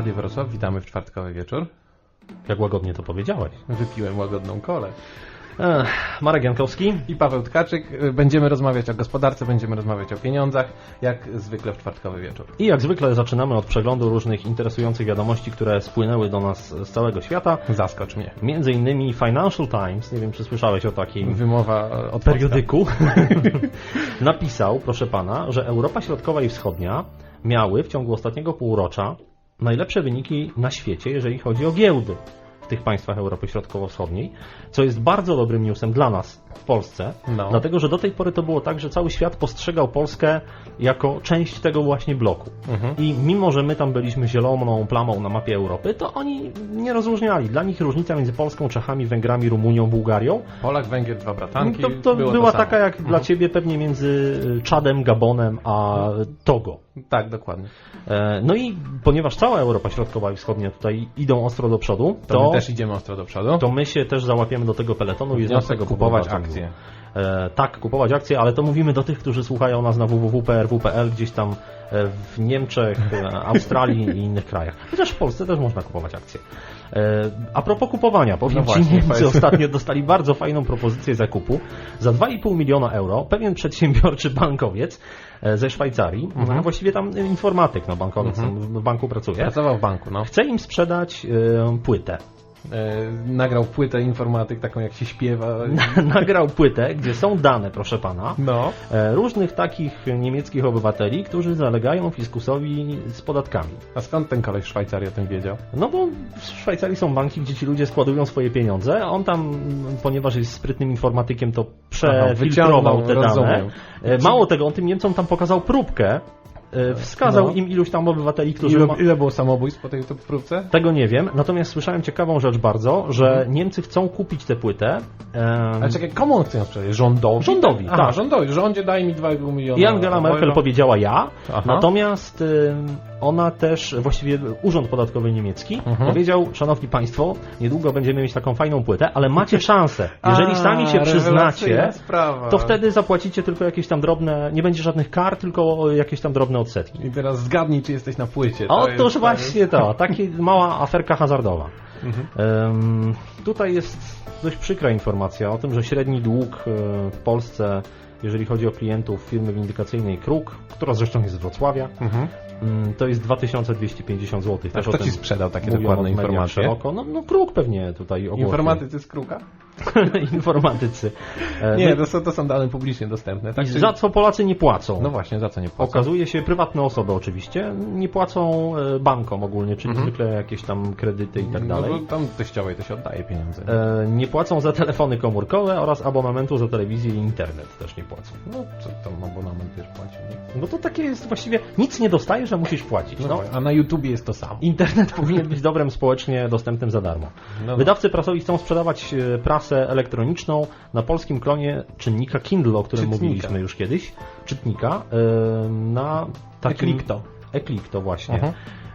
Radio Wrocław, witamy w czwartkowy wieczór. Jak łagodnie to powiedziałeś. Wypiłem łagodną kolę. Ech, Marek Jankowski. I Paweł Tkaczyk. Y, Będziemy rozmawiać o gospodarce, będziemy rozmawiać o pieniądzach, jak zwykle w czwartkowy wieczór. I jak zwykle zaczynamy od przeglądu różnych interesujących wiadomości, które spłynęły do nas z całego świata. Zaskocz mnie. Między innymi Financial Times, nie wiem czy słyszałeś o takim Wymowa e, od periodyku, napisał, proszę pana, że Europa Środkowa i Wschodnia miały w ciągu ostatniego półrocza najlepsze wyniki na świecie, jeżeli chodzi o giełdy w tych państwach Europy Środkowo-Wschodniej, co jest bardzo dobrym newsem dla nas w Polsce, No. dlatego że do tej pory to było tak, że cały świat postrzegał Polskę jako część tego właśnie bloku. Mhm. I mimo, że my tam byliśmy zieloną plamą na mapie Europy, to oni nie rozróżniali. Dla nich różnica między Polską, Czechami, Węgrami, Rumunią, Bułgarią Polak, Węgier, dwa bratanki. to, to była samo. taka jak dla Mhm. ciebie pewnie między y, Czadem, Gabonem a Togo. Tak, dokładnie. E, No i ponieważ cała Europa Środkowa i Wschodnia tutaj idą ostro do przodu, To, to, my też idziemy ostro do przodu. to my się też załapiemy do tego peletonu i z Wniosek tego kupować kupować akcje. E, tak, kupować akcje, ale to mówimy do tych, którzy słuchają nas na www.prw.pl, gdzieś tam e, w Niemczech, e, Australii i innych krajach. Chociaż w Polsce też można kupować akcje. E, a propos kupowania, powiem No Ci, właśnie, Niemcy ostatnio dostali bardzo fajną propozycję zakupu. Za 2,5 miliona euro pewien przedsiębiorczy bankowiec e, ze Szwajcarii, Mhm. właściwie tam informatyk, no bankowiec, Mhm. w banku pracuje, Pracował w banku, no. chce im sprzedać e, płytę. E, nagrał płytę informatyk, taką jak się śpiewa. Nagrał płytę, gdzie są dane, proszę pana, No. e, różnych takich niemieckich obywateli, którzy zalegają fiskusowi z podatkami. A skąd ten koleś w Szwajcarii o tym wiedział? No bo w Szwajcarii są banki, gdzie ci ludzie składują swoje pieniądze, a on tam, ponieważ jest sprytnym informatykiem, to przefiltrował wyciągnął, te dane. rozumiem. E, Mało tego, on tym Niemcom tam pokazał próbkę, wskazał No. im iluś tam obywateli, którzy... Ile, ma... ile było samobójstw po tej próbce? Tego nie wiem, natomiast słyszałem ciekawą rzecz bardzo, że Niemcy chcą kupić tę płytę. em, Ale czekaj, komu on chce ją sprzedać? Rządowi? Rządowi, Aha, tak. rządowi. Rządzie daj mi 2,5 miliona. I Angela Merkel powiedziała ja, Aha. natomiast ym, ona też, właściwie Urząd Podatkowy Niemiecki Mhm. powiedział, szanowni państwo, niedługo będziemy mieć taką fajną płytę, ale macie szansę. Jeżeli A, sami się przyznacie, to wtedy zapłacicie tylko jakieś tam drobne, nie będzie żadnych kar, tylko jakieś tam drobne odsetki. I teraz zgadnij, czy jesteś na płycie. To Otóż jest- właśnie to, taka mała aferka hazardowa. Mhm. Ym, tutaj jest dość przykra informacja o tym, że średni dług y, w Polsce, jeżeli chodzi o klientów firmy windykacyjnej Kruk, która zresztą jest z Wrocławia, Mhm. ym, to jest 2250 zł. A Też kto o tym ci sprzedał takie dokładne informacje? Szeroko. No, no Kruk pewnie tutaj ogłosił. Informatycy z Kruka? Informatycy. E, Nie, no to są, to są dane publicznie dostępne. Tak? Czyli- za co Polacy nie płacą? No właśnie, za co nie płacą? Okazuje się, prywatne osoby oczywiście nie płacą e, bankom ogólnie, czyli Mhm. zwykle jakieś tam kredyty i tak dalej. No tam teściowej to się oddaje pieniądze. E, nie płacą za telefony komórkowe oraz abonamentu za telewizję i internet też nie płacą. No co tam abonament też płaci? No to takie jest właściwie, nic nie dostajesz, że musisz płacić. No, No, właśnie, a na YouTubie jest to samo. internet powinien być dobrem społecznie dostępnym za darmo. No, no. Wydawcy prasowi chcą sprzedawać e, prasę elektroniczną na polskim klonie czynnika Kindle, o którym Czytnika. mówiliśmy już kiedyś, czytnika, e, na takim... Eklikto. Eklikto właśnie.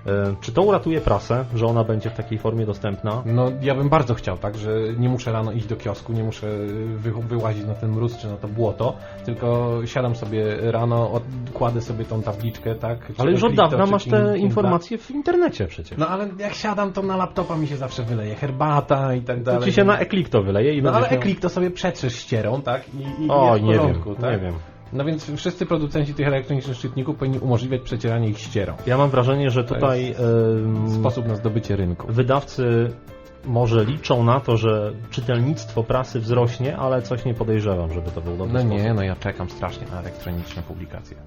E, Czy to uratuje prasę, że ona będzie w takiej formie dostępna? No ja bym bardzo chciał, tak, że nie muszę rano iść do kiosku, nie muszę wy, wyłazić na ten mróz czy na to błoto, tylko siadam sobie rano, odkładę sobie tą tabliczkę, tak. Ale już od Eklikto, dawna masz te informacje w internecie przecież. No ale jak siadam, to na laptopa mi się zawsze wyleje herbata i tak To dalej. ci się na Eklikto wyleje i No ale miał- Eklik to sobie przetrzesz ścierą, tak? I, i O, nie porządku, wiem, tak? nie wiem. No więc wszyscy producenci tych elektronicznych czytników powinni umożliwiać przecieranie ich ścierą. Ja mam wrażenie, że tutaj Sposób na zdobycie rynku. wydawcy może liczą na to, że czytelnictwo prasy wzrośnie, ale coś nie podejrzewam, żeby to był dobry No sposób. nie, no ja czekam strasznie na elektroniczne publikacje.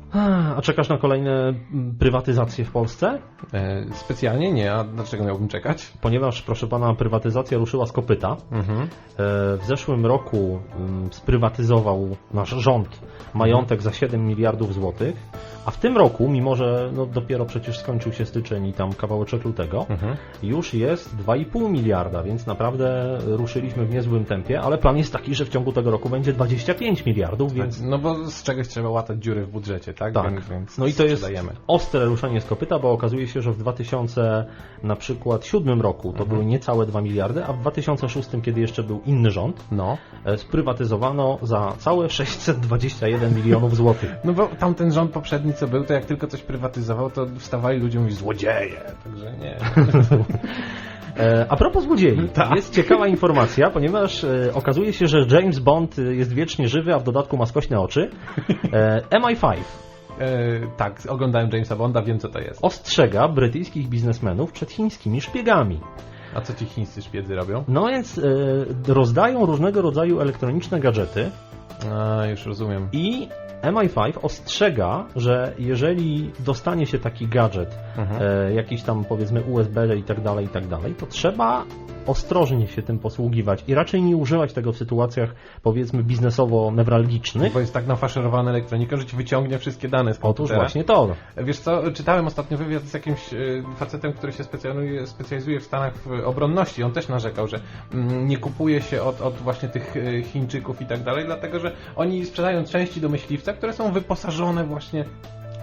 A, czekasz na kolejne mm, prywatyzacje w Polsce? E, specjalnie nie, a dlaczego miałbym czekać? Ponieważ, proszę pana, prywatyzacja ruszyła z kopyta. Mhm. E, W zeszłym roku mm, sprywatyzował nasz rząd majątek za 7 miliardów złotych, a w tym roku, mimo że no, dopiero przecież skończył się styczeń i tam kawałeczek lutego, Mhm. już jest 2,5 miliarda więc naprawdę ruszyliśmy w niezłym tempie, ale plan jest taki, że w ciągu tego roku będzie 25 miliardów, więc No bo z czegoś trzeba łatać dziury w budżecie, tak? Tak. Więc, więc No i to jest ostre ruszenie z kopyta, bo okazuje się, że w 2000 na przykład siódmym roku to były niecałe 2 miliardy, a w 2006, kiedy jeszcze był inny rząd, No. e, sprywatyzowano za całe 621 milionów złotych. No bo tamten rząd poprzedni co był, to jak tylko coś prywatyzował, to wstawali ludzie i złodzieje. Także nie. E, A propos złodziei, Tak. jest ciekawa informacja, ponieważ e, okazuje się, że James Bond e, jest wiecznie żywy, a w dodatku ma skośne oczy. E, MI5 E, tak, oglądałem Jamesa Bonda, wiem co to jest. ostrzega brytyjskich biznesmenów przed chińskimi szpiegami. A co ci chińscy szpiedzy robią? No więc e, rozdają różnego rodzaju elektroniczne gadżety A, już rozumiem. i MI5 ostrzega, że jeżeli dostanie się taki gadżet, Mhm. e, jakiś tam powiedzmy USB i tak dalej, i tak dalej, to trzeba ostrożnie się tym posługiwać i raczej nie używać tego w sytuacjach powiedzmy biznesowo-newralgicznych. Bo jest tak nafaszerowana elektronika, że ci wyciągnie wszystkie dane z Otóż komputera. właśnie to. Wiesz co, czytałem ostatnio wywiad z jakimś y, facetem, który się specjalizuje, specjalizuje w Stanach w obronności. On też narzekał, że mm, nie kupuje się od, od właśnie tych y, Chińczyków i tak dalej, dlatego że oni sprzedają części do myśliwca, które są wyposażone właśnie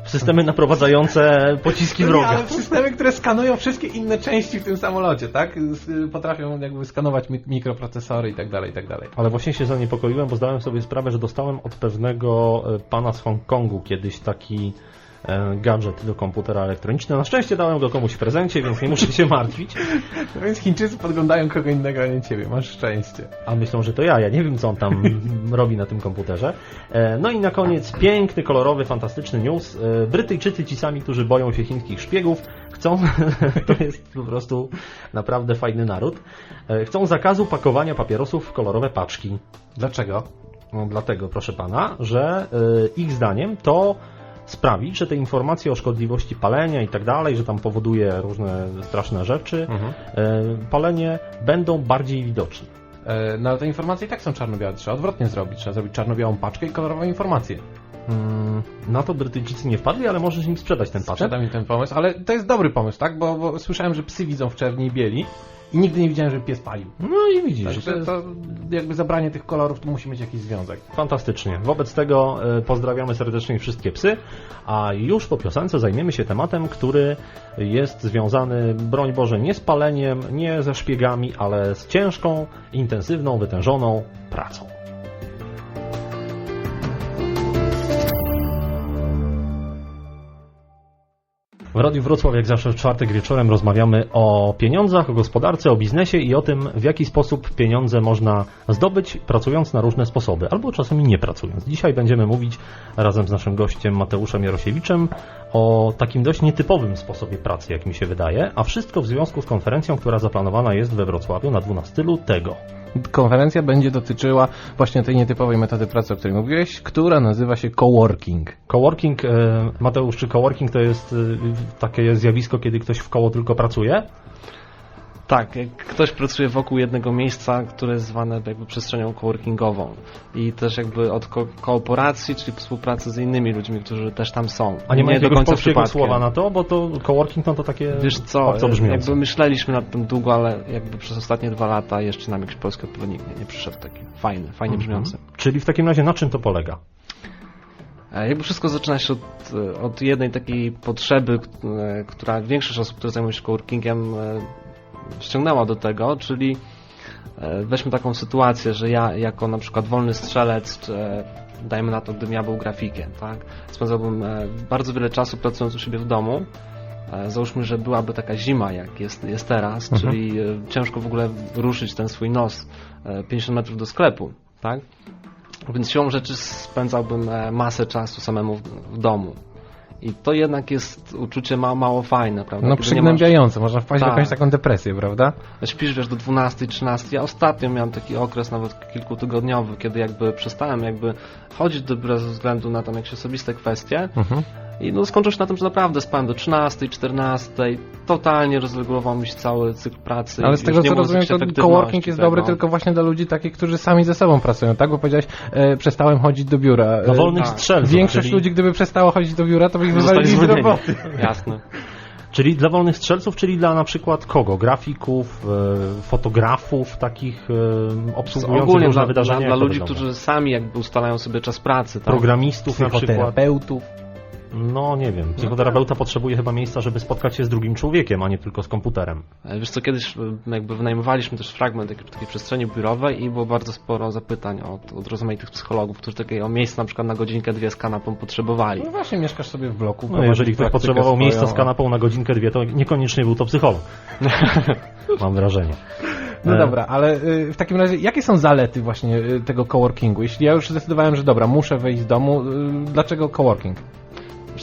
W systemy naprowadzające pociski No nie, wroga. ale w systemy, które skanują wszystkie inne części w tym samolocie, tak? Potrafią jakby skanować mi- mikroprocesory i tak dalej, i tak dalej. Ale właśnie się zaniepokoiłem, bo zdałem sobie sprawę, że dostałem od pewnego e, pana z Hongkongu kiedyś taki gadżet do komputera elektronicznego. Na szczęście dałem go komuś w prezencie, więc nie muszę się martwić. No więc Chińczycy podglądają kogo innego, a nie ciebie. Masz szczęście. A myślą, że to ja. Ja nie wiem, co on tam robi na tym komputerze. E, No i na koniec piękny, kolorowy, fantastyczny news. E, Brytyjczycy, ci sami, którzy boją się chińskich szpiegów, chcą, to jest po prostu naprawdę fajny naród, e, chcą zakazu pakowania papierosów w kolorowe paczki. Dlaczego? No, dlatego, proszę pana, że ich zdaniem to sprawi, że te informacje o szkodliwości palenia i tak dalej, że tam powoduje różne straszne rzeczy, Mhm. y, palenie będą bardziej widoczne. E, No ale te informacje i tak są czarno-białe. Trzeba odwrotnie zrobić. Trzeba zrobić czarno-białą paczkę i kolorową informację. Mm, Na to Brytyjczycy nie wpadli, ale możesz im sprzedać ten paczek. Sprzeda mi ten pomysł, ale to jest dobry pomysł, tak? Bo, bo słyszałem, że psy widzą w czerni i bieli i nigdy nie widziałem, żeby pies palił. No i widzisz, Także jest to jakby zabranie tych kolorów to musi mieć jakiś związek. fantastycznie. Wobec tego y, pozdrawiamy serdecznie wszystkie psy, a już po piosence zajmiemy się tematem, który jest związany, broń Boże, nie z paleniem, nie ze szpiegami, ale z ciężką, intensywną, wytężoną pracą. W Radiu Wrocław, jak zawsze w czwartek wieczorem, rozmawiamy o pieniądzach, o gospodarce, o biznesie i o tym, w jaki sposób pieniądze można zdobyć, pracując na różne sposoby, albo czasami nie pracując. Dzisiaj będziemy mówić razem z naszym gościem Mateuszem Jarosiewiczem o takim dość nietypowym sposobie pracy, jak mi się wydaje, a wszystko w związku z konferencją, która zaplanowana jest we Wrocławiu na 12 lutego. Konferencja będzie dotyczyła właśnie tej nietypowej metody pracy, o której mówiłeś, która nazywa się coworking. Coworking, e, Mateusz, czy coworking to jest e, takie zjawisko, kiedy ktoś w koło tylko pracuje? Tak, jak ktoś pracuje wokół jednego miejsca, które jest zwane jakby przestrzenią coworkingową i też jakby od ko kooperacji, czyli współpracy z innymi ludźmi, którzy też tam są. A nie ma jakiegoś polskiego przypadkiem. słowa na to, bo to coworking no to takie Wiesz co, brzmiące. jakby myśleliśmy nad tym długo, ale jakby przez ostatnie dwa lata jeszcze nam jakiś polski odpowiednik nie, nie przyszedł taki fajny, fajnie brzmiący. Czyli w takim razie na czym to polega? E, Jakby wszystko zaczyna się od, e, od jednej takiej potrzeby, e, która większość osób, które zajmują się coworkingiem e, ściągnęła do tego, czyli e, weźmy taką sytuację, że ja jako na przykład wolny strzelec, czy, e, dajmy na to, gdybym ja był grafikiem, tak, spędzałbym e, bardzo wiele czasu pracując u siebie w domu, Załóżmy, że byłaby taka zima, jak jest, jest teraz, Mhm. czyli ciężko w ogóle ruszyć ten swój nos e, 50 metrów do sklepu, tak? Więc siłą rzeczy spędzałbym masę czasu samemu w, w domu. I to jednak jest uczucie ma, mało fajne, prawda? No Kiedy nie masz- przygnębiające, można wpaść w Tak. jakąś taką depresję, prawda? Śpisz wiesz do 12, 13. Ja ostatnio miałem taki okres nawet kilkutygodniowy, kiedy jakby przestałem jakby chodzić do biura ze względu na tam jakieś osobiste kwestie Mhm. I no skończyło się na tym, że naprawdę spałem do 13, 14. Totalnie rozregulował mi się cały cykl pracy. Ale z tego co rozumiem, to coworking jest tego. dobry tylko właśnie dla ludzi takich, którzy sami ze sobą pracują, tak? Bo powiedziałeś, e, przestałem chodzić do biura. Dla E, wolnych tak. strzelców. Większość czyli, ludzi, gdyby przestało chodzić do biura, to by ich wywalili z roboty. Jasne. Czyli dla wolnych strzelców, czyli dla na przykład kogo? Grafików, e, fotografów, takich e, obsługujących Ogólnie różne dla, wydarzenia? dla, dla ludzi, którzy sami jakby ustalają sobie czas pracy. Tak? Programistów na przykład. Psychoterapeutów. No nie wiem. Psychoterapeuta potrzebuje chyba miejsca, żeby spotkać się z drugim człowiekiem, a nie tylko z komputerem. E, Wiesz co, kiedyś e, jakby wynajmowaliśmy też fragment takiej, takiej przestrzeni biurowej i było bardzo sporo zapytań od, od rozmaitych psychologów, którzy takiego miejsca na przykład na godzinkę, dwie z kanapą potrzebowali. No właśnie, mieszkasz sobie w bloku. No, jeżeli ktoś potrzebował swoją, miejsca z kanapą na godzinkę, dwie, to niekoniecznie był to psycholog. Mam wrażenie. No E, dobra, ale y, w takim razie, jakie są zalety właśnie y, tego coworkingu? Jeśli ja już zdecydowałem, że dobra, muszę wyjść z domu, y, dlaczego coworking?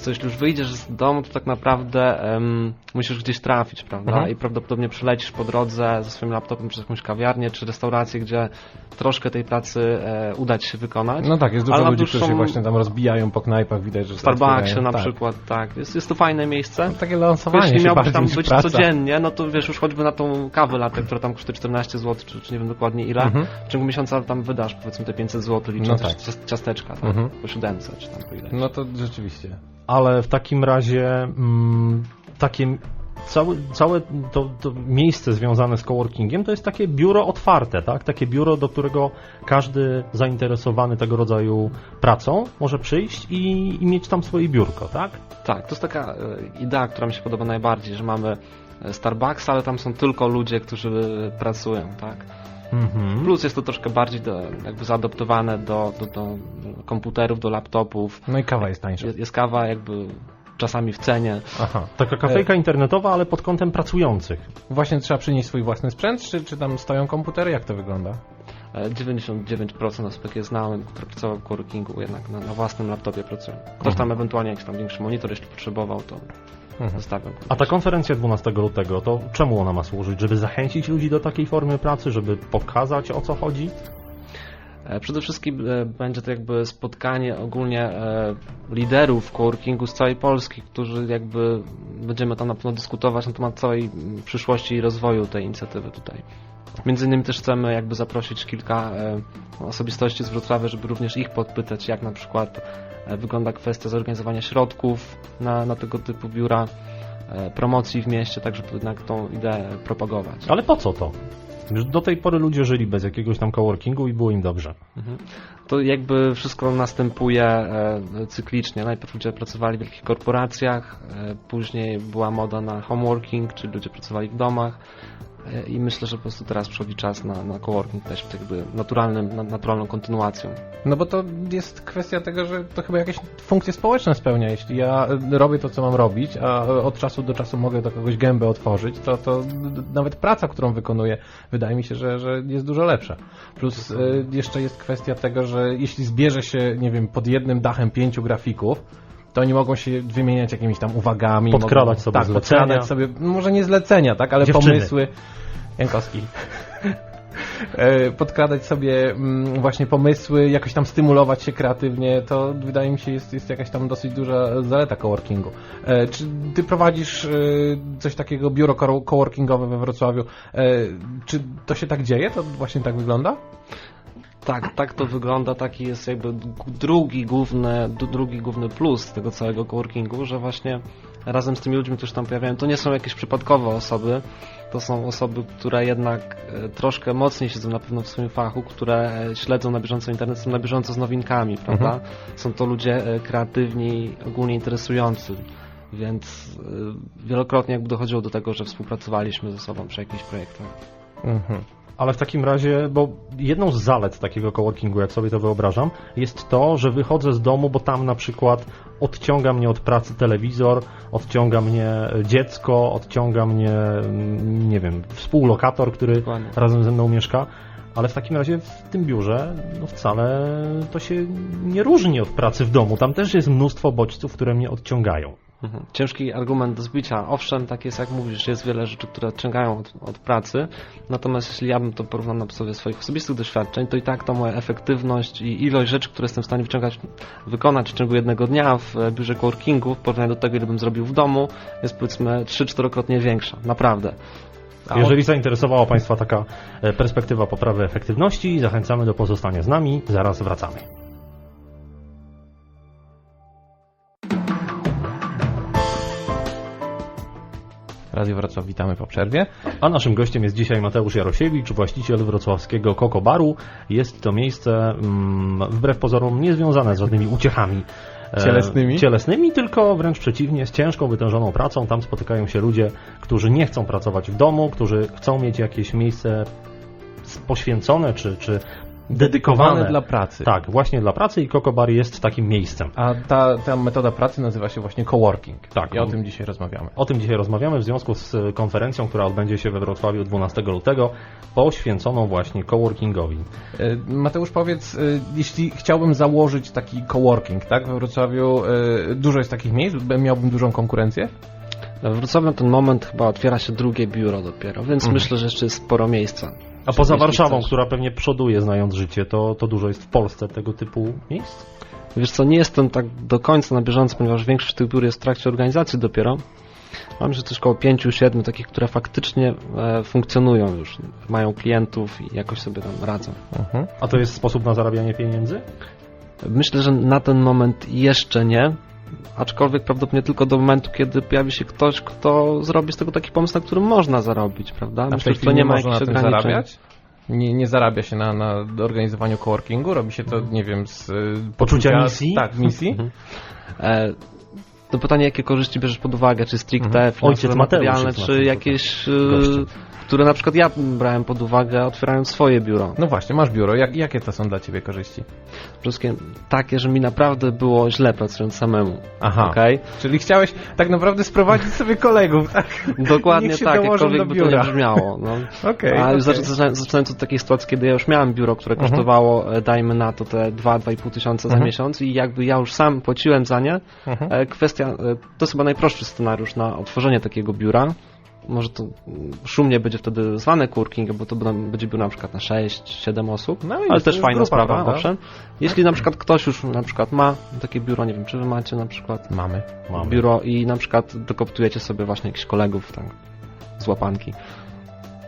Wiesz co, jeśli już wyjdziesz z domu, to tak naprawdę em, musisz gdzieś trafić, prawda? Mhm. I prawdopodobnie przylecisz po drodze ze swoim laptopem przez jakąś kawiarnię czy restaurację, gdzie troszkę tej pracy e, uda ci się wykonać. No tak, jest dużo ludzi, którzy się właśnie tam rozbijają po knajpach, widać, że W Starbucksie otwierają. na tak. przykład, tak. Jest, jest to fajne miejsce. No, takie lansowanie Jeśli miałbyś tam być praca. codziennie, no to wiesz, już choćby na tą kawę latę, która tam kosztuje 14 zł, czy, czy nie wiem dokładnie ile, Mhm. w ciągu miesiąca tam wydasz powiedzmy te 500 zł, licząc No tak. cias- ciasteczka, tak? Mhm. po siódemce, czy tam po ile. No to rzeczywiście. Ale w takim razie mm, takie całe, całe to, to miejsce związane z coworkingiem to jest takie biuro otwarte, tak? Takie biuro, do którego każdy zainteresowany tego rodzaju pracą może przyjść i, i mieć tam swoje biurko, tak? Tak, to jest taka e, idea, która mi się podoba najbardziej, że mamy e, Starbucks, ale tam są tylko ludzie, którzy e, pracują, tak? Mhm. Plus jest to troszkę bardziej do, jakby zaadoptowane do, do, do komputerów, do laptopów. No i kawa jest tańsza. Jest, jest kawa jakby czasami w cenie. Aha. Taka kafejka internetowa, ale pod kątem pracujących. Właśnie trzeba przynieść swój własny sprzęt, czy, czy tam stoją komputery? Jak to wygląda? E, 99% osób, jakie znałem, które pracowały w coworkingu, jednak na, na własnym laptopie pracują. Ktoś tam ewentualnie jakiś tam większy monitor, jeśli potrzebował, to. Zostawiam. A ta konferencja 12 lutego, to czemu ona ma służyć? Żeby zachęcić ludzi do takiej formy pracy, żeby pokazać o co chodzi? E, Przede wszystkim e, będzie to jakby spotkanie ogólnie e, liderów coworkingu z całej Polski, którzy jakby będziemy tam na pewno dyskutować na temat całej przyszłości i rozwoju tej inicjatywy tutaj. Między innymi też chcemy jakby zaprosić kilka e, osobistości z Wrocławia, żeby również ich podpytać, jak na przykład e, wygląda kwestia zorganizowania środków na, na tego typu biura, e, promocji w mieście, tak żeby jednak tą ideę propagować. Ale po co to? Do tej pory ludzie żyli bez jakiegoś tam coworkingu i było im dobrze. To jakby wszystko następuje e, cyklicznie. Najpierw ludzie pracowali w wielkich korporacjach, e, później była moda na homeworking, czyli ludzie pracowali w domach i myślę, że po prostu teraz przychodzi czas na, na coworking też jakby naturalnym, na, naturalną kontynuacją. No bo to jest kwestia tego, że to chyba jakieś funkcje społeczne spełnia. Jeśli ja y, robię to, co mam robić, a y, od czasu do czasu mogę do kogoś gębę otworzyć, to, to nawet praca, którą wykonuję, wydaje mi się, że, że jest dużo lepsza. Plus jeszcze jest kwestia tego, że jeśli zbierze się, nie wiem, pod jednym dachem pięciu grafików, to oni mogą się wymieniać jakimiś tam uwagami. Podkradać mogą, sobie tak, zlecenia. podkradać sobie, no może nie zlecenia, tak, ale Dziewczyny. pomysły. Jankowski. E, podkradać sobie mm, właśnie pomysły, jakoś tam stymulować się kreatywnie, to wydaje mi się jest, jest jakaś tam dosyć duża zaleta coworkingu. E, Czy ty prowadzisz e, coś takiego, biuro co- coworkingowe we Wrocławiu? Czy to się tak dzieje? To właśnie tak wygląda? Tak, tak to wygląda, taki jest jakby drugi główny, drugi główny plus tego całego coworkingu, że właśnie razem z tymi ludźmi, którzy tam pojawiają, to nie są jakieś przypadkowe osoby, to są osoby, które jednak e, troszkę mocniej siedzą na pewno w swoim fachu, które e, śledzą na bieżąco internet, są na bieżąco z nowinkami, prawda? Są to ludzie e, kreatywni, ogólnie interesujący, więc wielokrotnie jakby dochodziło do tego, że współpracowaliśmy ze sobą przy jakichś projektach. Mhm. Ale w takim razie, bo jedną z zalet takiego coworkingu, jak sobie to wyobrażam, jest to, że wychodzę z domu, bo tam na przykład odciąga mnie od pracy telewizor, odciąga mnie dziecko, odciąga mnie, mm, nie wiem, współlokator, który Dokładnie. razem ze mną mieszka. Ale w takim razie w tym biurze no wcale to się nie różni od pracy w domu. Tam też jest mnóstwo bodźców, które mnie odciągają. Mhm. Ciężki argument do zbicia. Owszem, tak jest jak mówisz, jest wiele rzeczy, które odciągają od, od pracy, natomiast jeśli ja bym to porównał na podstawie swoich osobistych doświadczeń, to i tak to moja efektywność i ilość rzeczy, które jestem w stanie wyciągać, wykonać w ciągu jednego dnia w e, biurze coworkingu w porównaniu do tego, ile bym zrobił w domu, jest powiedzmy 3-4-krotnie większa. Naprawdę. A Jeżeli zainteresowała Państwa taka e, perspektywa poprawy efektywności, zachęcamy do pozostania z nami. Zaraz wracamy. Radio Wrocław, witamy po przerwie. A naszym gościem jest dzisiaj Mateusz Jarosiewicz, właściciel wrocławskiego Kokobaru. Jest to miejsce mm, wbrew pozorom niezwiązane z żadnymi uciechami. e, Cielesnymi? Cielesnymi, tylko wręcz przeciwnie, z ciężką, wytężoną pracą. Tam spotykają się ludzie, którzy nie chcą pracować w domu, którzy chcą mieć jakieś miejsce poświęcone czy, czy dedykowane. dla pracy. Tak, właśnie dla pracy i Kokobar jest takim miejscem. A ta, ta metoda pracy nazywa się właśnie coworking. Tak. I o tym dzisiaj rozmawiamy. O tym dzisiaj rozmawiamy w związku z e, konferencją, która odbędzie się we Wrocławiu 12 lutego, poświęconą właśnie coworkingowi. E, Mateusz, powiedz, e, jeśli chciałbym założyć taki coworking, tak, we Wrocławiu, dużo jest takich miejsc, miałbym dużą konkurencję? W Wrocławiu na ten moment chyba otwiera się drugie biuro dopiero, więc Mhm. myślę, że jeszcze jest sporo miejsca. A poza Warszawą, chcesz. która pewnie przoduje znając życie, to, to dużo jest w Polsce tego typu miejsc? Wiesz co, nie jestem tak do końca na bieżąco, ponieważ większość tych biur jest w trakcie organizacji dopiero. Mam że coś około 5-7 takich, które faktycznie e, funkcjonują już, mają klientów i jakoś sobie tam radzą. Mhm. A to jest sposób na zarabianie pieniędzy? Myślę, że na ten moment jeszcze nie, aczkolwiek prawdopodobnie tylko do momentu, kiedy pojawi się ktoś, kto zrobi z tego taki pomysł, na którym można zarobić, prawda? A Myślę, że to nie ma można na jakichś tym ograniczeń. zarabiać? Nie, nie zarabia się na, na organizowaniu coworkingu? Robi się to, nie wiem, z e, Poczucia misji? Tak, misji. Mhm. E, to pytanie, jakie korzyści bierzesz pod uwagę, czy stricte Mhm. finansowe, Ojciec materialne, czy jakieś. Które na przykład ja brałem pod uwagę, otwierając swoje biuro. No właśnie, masz biuro. Jak, jakie to są dla Ciebie korzyści? Wszystkie takie, że mi naprawdę było źle pracując samemu. Aha. Okej? Czyli chciałeś tak naprawdę sprowadzić sobie kolegów, tak? Dokładnie tak, jakkolwiek by to nie brzmiało. No. Okej. A zaczę- zaczynając, zaczynając od takiej sytuacji, kiedy ja już miałem biuro, które Mhm. kosztowało, e, dajmy na to te 2-2,5 tysiąca za Mhm. miesiąc i jakby ja już sam płaciłem za nie, Mhm. E, Kwestia, e, to jest chyba najprostszy scenariusz na otworzenie takiego biura. Może to mm, szumnie będzie wtedy zwane coworking, bo to będzie biuro na przykład na 6-7 osób, No i ale też fajna grupa, sprawa, prawda? owszem. Jeśli na przykład ktoś już na przykład ma takie biuro, nie wiem, czy wy macie na przykład Mamy. Mamy. biuro i na przykład dokoptujecie sobie właśnie jakichś kolegów tam z łapanki.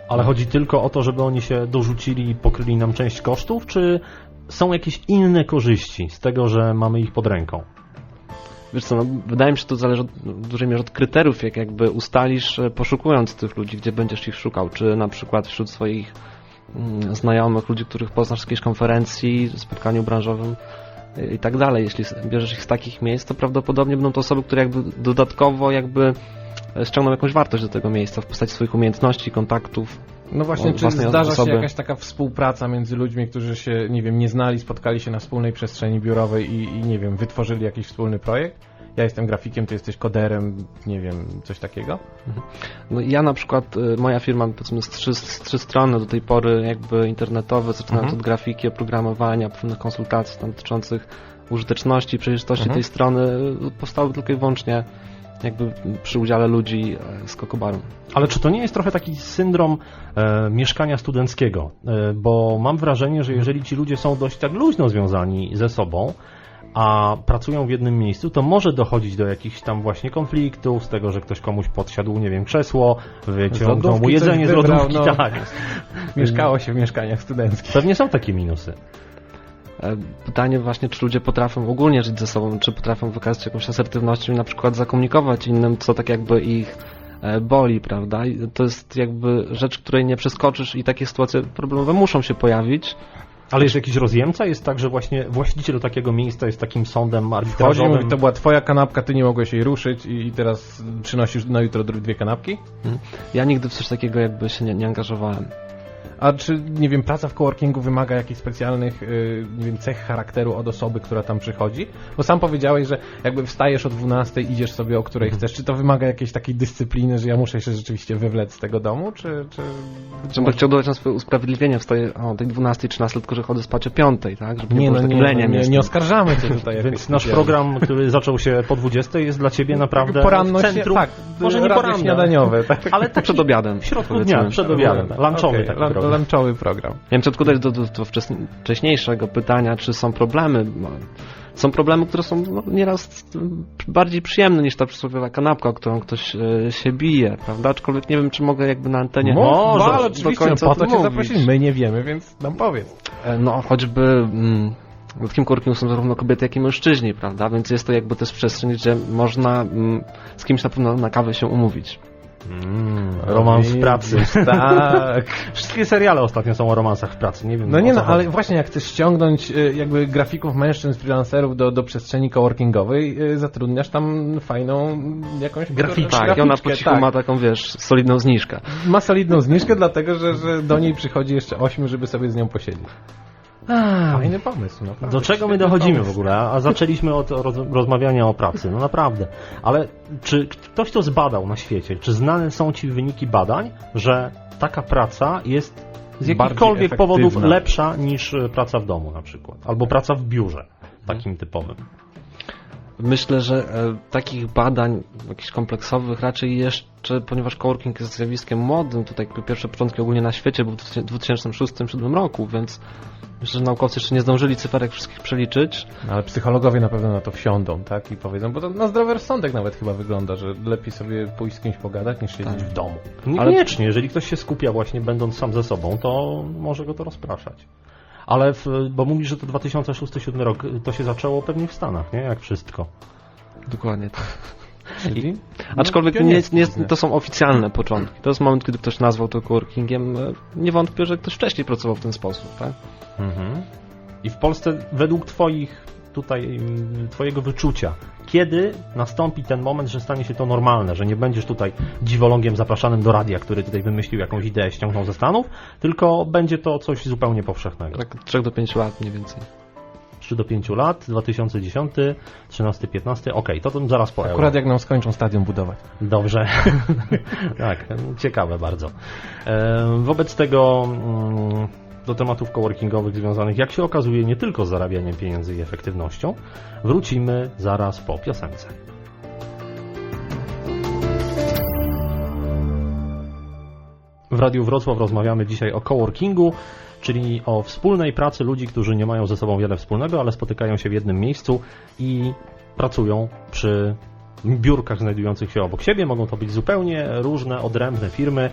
Ale chodzi tylko o to, żeby oni się dorzucili i pokryli nam część kosztów, czy są jakieś inne korzyści z tego, że mamy ich pod ręką? Wiesz co, no, wydaje mi się, że to zależy od, w dużej mierze od kryteriów, jak jakby ustalisz, e, poszukując tych ludzi, gdzie będziesz ich szukał, czy na przykład wśród swoich mm, znajomych, ludzi, których poznasz z jakiejś konferencji, spotkaniu branżowym e, i tak dalej. Jeśli bierzesz ich z takich miejsc, to prawdopodobnie będą to osoby, które jakby dodatkowo jakby e, ściągną jakąś wartość do tego miejsca w postaci swoich umiejętności, kontaktów. No właśnie, czy zdarza osoby. się jakaś taka współpraca między ludźmi, którzy się, nie wiem, nie znali, spotkali się na wspólnej przestrzeni biurowej i, i nie wiem, wytworzyli jakiś wspólny projekt? Ja jestem grafikiem, ty jesteś koderem, nie wiem, coś takiego? No i ja na przykład, y, moja firma powiedzmy z trzy, z trzy strony do tej pory jakby internetowe, zaczynając Mhm. od grafiki, oprogramowania, pewnych konsultacji tam dotyczących użyteczności, przejrzystości Mhm. tej strony y, powstały tylko i wyłącznie jakby przy udziale ludzi e, z Kokobaru. Ale czy to nie jest trochę taki syndrom e, mieszkania studenckiego? E, bo mam wrażenie, że jeżeli ci ludzie są dość tak luźno związani ze sobą, a pracują w jednym miejscu, to może dochodzić do jakichś tam właśnie konfliktów, z tego, że ktoś komuś podsiadł, nie wiem, krzesło, wyciągnął mu lodówki jedzenie z coś wybrał, lodówki, no. tak. Mieszkało się w mieszkaniach studenckich. Pewnie są takie minusy. E, Pytanie właśnie, czy ludzie potrafią ogólnie żyć ze sobą, czy potrafią wykazać jakąś asertywnością i na przykład zakomunikować innym, co tak jakby ich e, boli, prawda? I to jest jakby rzecz, której nie przeskoczysz i takie sytuacje problemowe muszą się pojawić. Ale jest jakiś rozjemca? Jest tak, że właśnie właściciel takiego miejsca jest takim sądem Wchodzi i arbitrażowym? mówi, to była twoja kanapka, ty nie mogłeś jej ruszyć i, teraz przynosisz na jutro dwie kanapki? Ja nigdy w coś takiego jakby się nie, nie angażowałem. A czy, nie wiem, praca w coworkingu wymaga jakichś specjalnych, y, nie wiem, cech charakteru od osoby, która tam przychodzi? Bo sam powiedziałeś, że jakby wstajesz o 12, idziesz sobie o której Mhm. chcesz. Czy to wymaga jakiejś takiej dyscypliny, że ja muszę się rzeczywiście wywlec z tego domu, czy... czy... Żebym chciał dodać na swoje usprawiedliwienie, wstaję o tej 12, 13, tylko że chodzę spać o 5, tak? Żeby nie, Nie, było, no że nie, leniem nie, nie oskarżamy cię tutaj. Więc nasz program, który zaczął się po 20 jest dla Ciebie naprawdę Poranno w centrum, tak, może nie poranne, śniadaniowe, tak. ale taki Przed obiadem. w środku dnia, przed obiadem, lunchowy Okej, taki lan- program. Ja tylko dodać do, do, do wcześniejszego pytania, czy są problemy. No, Są problemy, które są no, nieraz bardziej przyjemne niż ta przysłowiowa kanapka, o którą ktoś e, się bije, prawda? Aczkolwiek nie wiem, czy mogę jakby na antenie Może, do- ale do oczywiście, no końca po to cię zaprosili. My nie wiemy, więc nam powiedz. E, No, choćby mm, w takim coworkingu są zarówno kobiety, jak i mężczyźni, prawda? Więc jest to jakby też przestrzeń, gdzie można mm, z kimś na pewno na kawę się umówić. Mm, romans w pracy. Tak. Wszystkie seriale ostatnio są o romansach w pracy, nie wiem No nie no, ale chodzi. właśnie jak chcesz ściągnąć y, jakby grafików mężczyzn, freelancerów do, do przestrzeni coworkingowej, y, zatrudniasz tam fajną jakąś Graficzkę. Tak, i ona po graficzkę, cichu tak. ma taką, wiesz, solidną zniżkę. ma solidną zniżkę, dlatego że, że do niej przychodzi jeszcze ośmiu, żeby sobie z nią posiedzieć. Fajny pomysł, naprawdę. Do czego my dochodzimy pomysł. w ogóle? A a zaczęliśmy od roz, rozmawiania o pracy. No naprawdę. Ale czy ktoś to zbadał na świecie? Czy znane są ci wyniki badań, że taka praca jest z jakichkolwiek powodów lepsza niż e, praca w domu na przykład? Albo praca w biurze, takim typowym. Myślę, że e, takich badań jakichś kompleksowych raczej jeszcze, ponieważ coworking jest zjawiskiem młodym, tutaj pierwsze początki ogólnie na świecie był w 2006-2007 roku, więc myślę, że naukowcy jeszcze nie zdążyli cyferek wszystkich przeliczyć. No, Ale psychologowie na pewno na to wsiądą, tak? I powiedzą, bo to na zdrowy rozsądek nawet chyba wygląda, że lepiej sobie pójść z kimś pogadać, niż siedzieć Tak. w domu. Niekoniecznie, jeżeli ktoś się skupia właśnie będąc sam ze sobą, to może go to rozpraszać. Ale, w, bo mówisz, że to 2006-2007 rok, to się zaczęło pewnie w Stanach, nie? Jak wszystko. Dokładnie tak. Czyli? Aczkolwiek No, nie, nie, to są oficjalne początki. To jest moment, kiedy ktoś nazwał to coworkingiem. Nie wątpię, że ktoś wcześniej pracował w ten sposób, tak? Mhm. I w Polsce, według Twoich tutaj, mm, Twojego wyczucia, kiedy nastąpi ten moment, że stanie się to normalne, że nie będziesz tutaj dziwolągiem zapraszanym do radia, który tutaj wymyślił jakąś ideę, ściągnął ze Stanów, tylko będzie to coś zupełnie powszechnego. Tak od 3 do 5 lat mniej więcej. 3 do 5 lat, 2010, 13, 15, okej, to tam zaraz po euro. Akurat jak nam skończą stadion budować. Dobrze. tak, ciekawe bardzo. E, Wobec tego mm, do tematów coworkingowych związanych, jak się okazuje, nie tylko z zarabianiem pieniędzy i efektywnością, wrócimy zaraz po piosence. W Radiu Wrocław rozmawiamy dzisiaj o coworkingu, czyli o wspólnej pracy ludzi, którzy nie mają ze sobą wiele wspólnego, ale spotykają się w jednym miejscu i pracują przy biurkach znajdujących się obok siebie. Mogą to być zupełnie różne, odrębne firmy.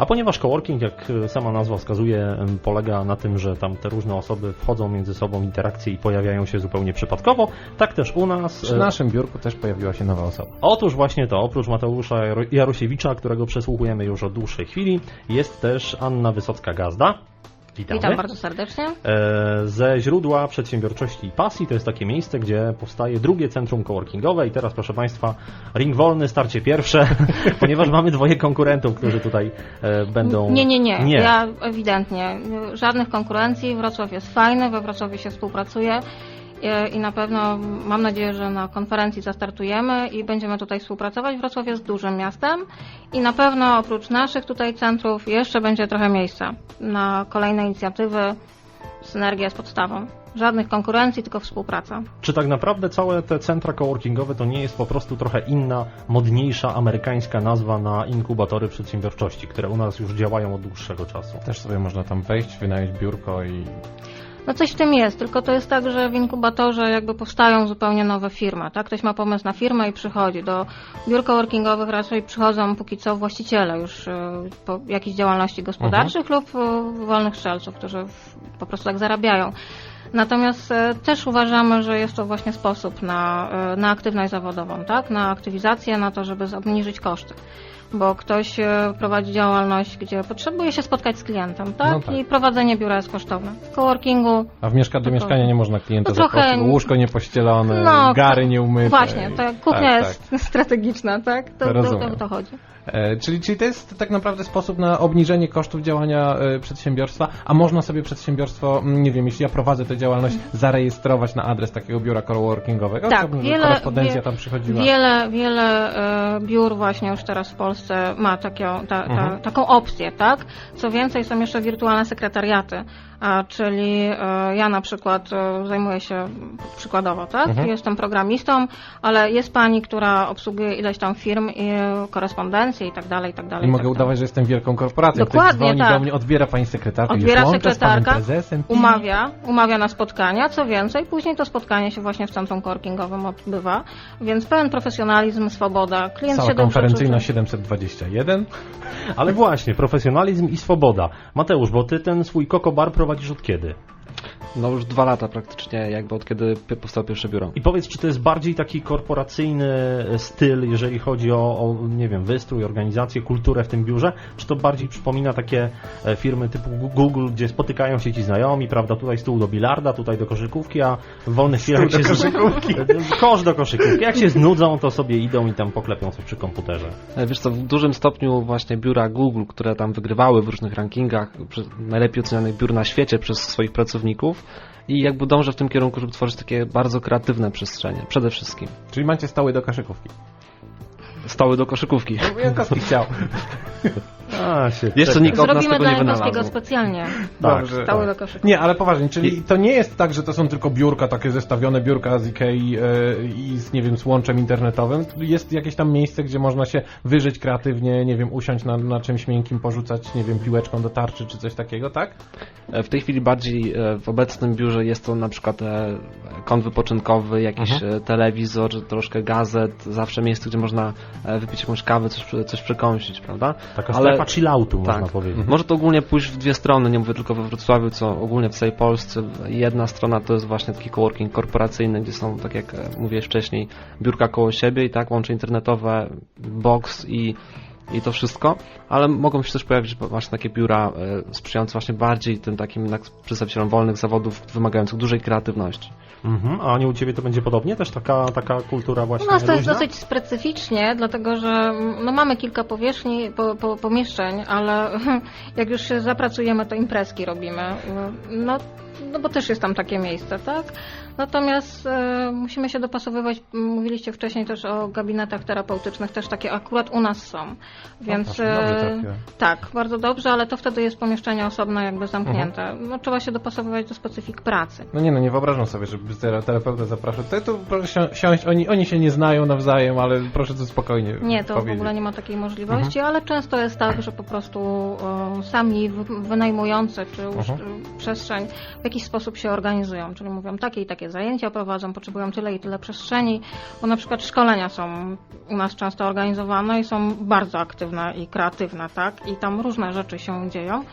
A ponieważ coworking, jak sama nazwa wskazuje, polega na tym, że tam te różne osoby wchodzą między sobą w interakcje i pojawiają się zupełnie przypadkowo, tak też u nas. Przy e, naszym biurku też pojawiła się nowa osoba. Otóż właśnie to, oprócz Mateusza Jarusiewicza, którego przesłuchujemy już od dłuższej chwili, jest też Anna Wysocka-Gazda. Witamy. Witam bardzo serdecznie. E, Ze źródła przedsiębiorczości i pasji to jest takie miejsce, gdzie powstaje drugie centrum coworkingowe i teraz proszę Państwa ring wolny, starcie pierwsze, ponieważ mamy dwoje konkurentów, którzy tutaj e, będą... Nie, nie, nie, Nie. Ja ewidentnie. Żadnych konkurencji. Wrocław jest fajny, we Wrocławiu się współpracuje i na pewno mam nadzieję, że na konferencji zastartujemy i będziemy tutaj współpracować. Wrocław jest dużym miastem i na pewno oprócz naszych tutaj centrów jeszcze będzie trochę miejsca na kolejne inicjatywy. Synergia jest podstawą. Żadnych konkurencji, tylko współpraca. Czy tak naprawdę całe te centra coworkingowe to nie jest po prostu trochę inna, modniejsza amerykańska nazwa na inkubatory przedsiębiorczości, które u nas już działają od dłuższego czasu? Też sobie można tam wejść, wynająć biurko i No coś w tym jest, tylko to jest tak, że w inkubatorze jakby powstają zupełnie nowe firmy, tak? Ktoś ma pomysł na firmę i przychodzi. Do biur coworkingowych raczej przychodzą póki co właściciele już y, po jakiejś działalności gospodarczych lub y, wolnych strzelców, którzy po prostu tak zarabiają. Natomiast e, też uważamy, że jest to właśnie sposób na, e, na aktywność zawodową, tak? Na aktywizację, na to, żeby obniżyć koszty. Bo ktoś e, prowadzi działalność, gdzie potrzebuje się spotkać z klientem, tak? No tak. I prowadzenie biura jest kosztowne. W coworkingu A w mieszka do To mieszkania nie można klienta No zaprosić, łóżko niepościelone, No, gary nieumyte. Właśnie, ta kuchnia Tak, jest strategiczna, tak? To, to, Rozumiem. to, to chodzi. E, czyli, czyli to jest tak naprawdę sposób na obniżenie kosztów działania e, przedsiębiorstwa, a można sobie przedsiębiorstwo, mm, nie wiem, jeśli ja prowadzę tę działalność, zarejestrować na adres takiego biura coworkingowego? Tak, Chciałbym, wiele- korespondencja wie- tam przychodziła. Wiele, wiele e, biur właśnie już teraz w Polsce ma taką, ta, ta, Mhm. taką opcję, tak? Co więcej, są jeszcze wirtualne sekretariaty, czyli e, ja na przykład e, zajmuję się przykładowo, tak? Mhm. Jestem programistą, ale jest pani, która obsługuje ileś tam firm i korespondencję i tak dalej, i tak dalej. I mogę tak udawać, że jestem wielką korporacją. Ktoś Dokładnie dzwoni tak. do mnie, odbiera pani sekretarkę, Odbiera panem sekretarka, prezesem. umawia, umawia na spotkania, co więcej, później to spotkanie się właśnie w centrum coworkingowym odbywa, więc pełen profesjonalizm, swoboda, klient się dobrze konferencyjna czuje. 721. Ale właśnie, profesjonalizm i swoboda. Mateusz, bo ty ten swój kokobar prowadzisz od kiedy? No już dwa lata praktycznie, jakby od kiedy powstało pierwsze biuro. I powiedz, czy to jest bardziej taki korporacyjny styl, jeżeli chodzi o, o, nie wiem, wystrój, organizację, kulturę w tym biurze, czy to bardziej przypomina takie e, firmy typu Google, gdzie spotykają się ci znajomi, prawda, tutaj stół do bilarda, tutaj do koszykówki, a w wolnych chwilach się koszykówki. Kosz do koszykówki. Jak się znudzą, to sobie idą i tam poklepią coś przy komputerze. E, Wiesz co, w dużym stopniu właśnie biura Google, które tam wygrywały w różnych rankingach najlepiej ocenianych biur na świecie przez swoich pracowników i jakby dążę w tym kierunku, żeby tworzyć takie bardzo kreatywne przestrzenie, przede wszystkim. Czyli macie stały do koszykówki. Stoły do koszykówki. Jankowski chciał. A, się Jeszcze czeka. nikt od nas Zrobimy tego dla nie Jankowskiego wynalazł. specjalnie. Tak, Dobrze. Stały do koszyka. Nie, ale poważnie, czyli to nie jest tak, że to są tylko biurka, takie zestawione biurka z Ikei e, i z, nie wiem, z łączem internetowym. Jest jakieś tam miejsce, gdzie można się wyżyć kreatywnie, nie wiem, usiąść na, na czymś miękkim, porzucać, nie wiem, piłeczką do tarczy czy coś takiego, tak? E, W tej chwili bardziej e, w obecnym biurze jest to na przykład e, kąt wypoczynkowy, jakiś Mhm. e, telewizor, troszkę gazet, zawsze miejsce, gdzie można e, wypić jakąś kawę, coś, przy- coś przekąsić, prawda? Taka Ale- strefa chilloutu, można Tak. powiedzieć. Może to ogólnie pójść w dwie strony, nie mówię tylko we Wrocławiu, co ogólnie w całej Polsce. Jedna strona to jest właśnie taki coworking korporacyjny, gdzie są, tak jak e, mówiłeś wcześniej, biurka koło siebie i tak, łącze internetowe, box i, i to wszystko, ale mogą się też pojawić właśnie takie biura e, sprzyjające właśnie bardziej tym takim przedstawicielom wolnych zawodów wymagających dużej kreatywności. Mhm. A nie u Ciebie to będzie podobnie? Też taka, taka kultura właśnie U nas to jest luźna? dosyć specyficznie, dlatego że mm, no, mamy kilka powierzchni, po, po, pomieszczeń, ale jak już się zapracujemy, to imprezki robimy. No, no bo też jest tam takie miejsce, tak? Natomiast e, musimy się dopasowywać. Mówiliście wcześniej też o gabinetach terapeutycznych, też takie akurat u nas są. Więc e, tak, bardzo dobrze, ale to wtedy jest pomieszczenie osobne, jakby zamknięte. No, trzeba się dopasowywać do specyfik pracy. No nie no, nie wyobrażam sobie, żeby tera- terapeuta zapraszał. To, to proszę si- siąść, oni, oni się nie znają nawzajem, ale proszę to spokojnie Nie, to powiedzieć. w ogóle nie ma takiej możliwości, ale często jest tak, że po prostu e, sami wy- wynajmujący czy już, Mhm. przestrzeń w jakiś sposób się organizują, czyli mówią takie i takie zajęcia prowadzą, potrzebują tyle i tyle przestrzeni, bo na przykład szkolenia są u nas często organizowane i są bardzo aktywne i kreatywne, tak? I tam różne rzeczy się dzieją.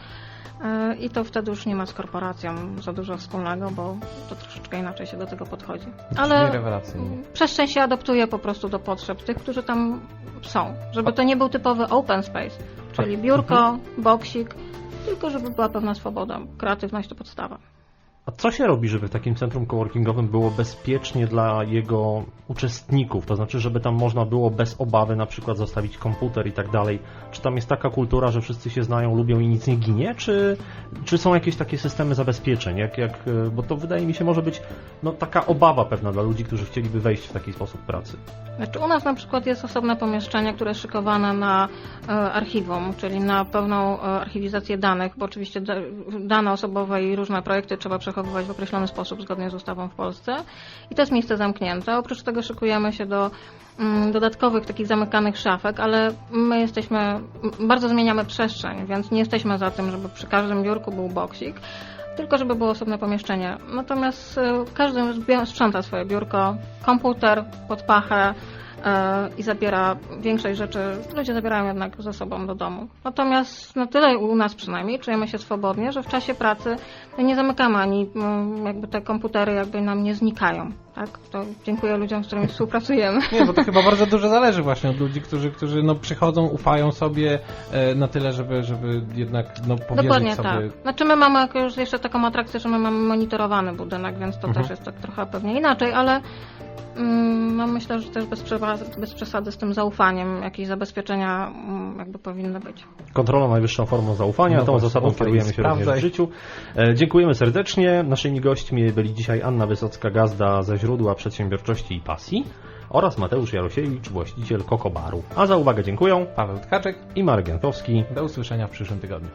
E, I to wtedy już nie ma z korporacją za dużo wspólnego, bo to troszeczkę inaczej się do tego podchodzi. Ale przestrzeń się adaptuje po prostu do potrzeb tych, którzy tam są. Żeby to nie był typowy open space, czyli biurko, boksik, tylko żeby była pewna swoboda. Kreatywność to podstawa. A co się robi, żeby w takim centrum coworkingowym było bezpiecznie dla jego uczestników? To znaczy, żeby tam można było bez obawy na przykład zostawić komputer i tak dalej. Czy tam jest taka kultura, że wszyscy się znają, lubią i nic nie ginie? Czy, czy są jakieś takie systemy zabezpieczeń? Jak, jak, e, bo to wydaje mi się może być no, taka obawa pewna dla ludzi, którzy chcieliby wejść w taki sposób pracy. Znaczy u nas na przykład jest osobne pomieszczenie, które jest szykowane na e, archiwum, czyli na pełną e, archiwizację danych, bo oczywiście da, dane osobowe i różne projekty trzeba przechowywać w określony sposób zgodnie z ustawą w Polsce. I to jest miejsce zamknięte. Oprócz tego szykujemy się do mm, dodatkowych takich zamykanych szafek, ale my jesteśmy, bardzo zmieniamy przestrzeń, więc nie jesteśmy za tym, żeby przy każdym biurku był boksik tylko żeby było osobne pomieszczenie. Natomiast e, każdy sprząta swoje biurko, komputer pod pachę i zabiera większość rzeczy, ludzie zabierają jednak ze sobą do domu. Natomiast na tyle u nas przynajmniej czujemy się swobodnie, że w czasie pracy nie zamykamy ani mm, jakby te komputery jakby nam nie znikają. Tak? To dziękuję ludziom, z którymi współpracujemy. Nie, bo to chyba bardzo dużo zależy właśnie od ludzi, którzy, którzy no, przychodzą, ufają sobie e, na tyle, żeby, żeby jednak no, powierzyć Dokładnie sobie. tak. Znaczy my mamy już jeszcze taką atrakcję, że my mamy monitorowany budynek, więc to Mhm. też jest tak trochę pewnie inaczej, ale no myślę, że też bez, bez przesady z tym zaufaniem jakieś zabezpieczenia mm, jakby powinny być. Kontrola najwyższą formą zaufania, No tą zasadą kierujemy się również w życiu. E, dziękujemy serdecznie. Naszymi gośćmi byli dzisiaj Anna Wysocka-Gazda ze źródła przedsiębiorczości i pasji oraz Mateusz Jarosiewicz, właściciel Kokobaru. A za uwagę dziękuję Paweł Tkaczek, i Marek Jantowski. do usłyszenia w przyszłym tygodniu.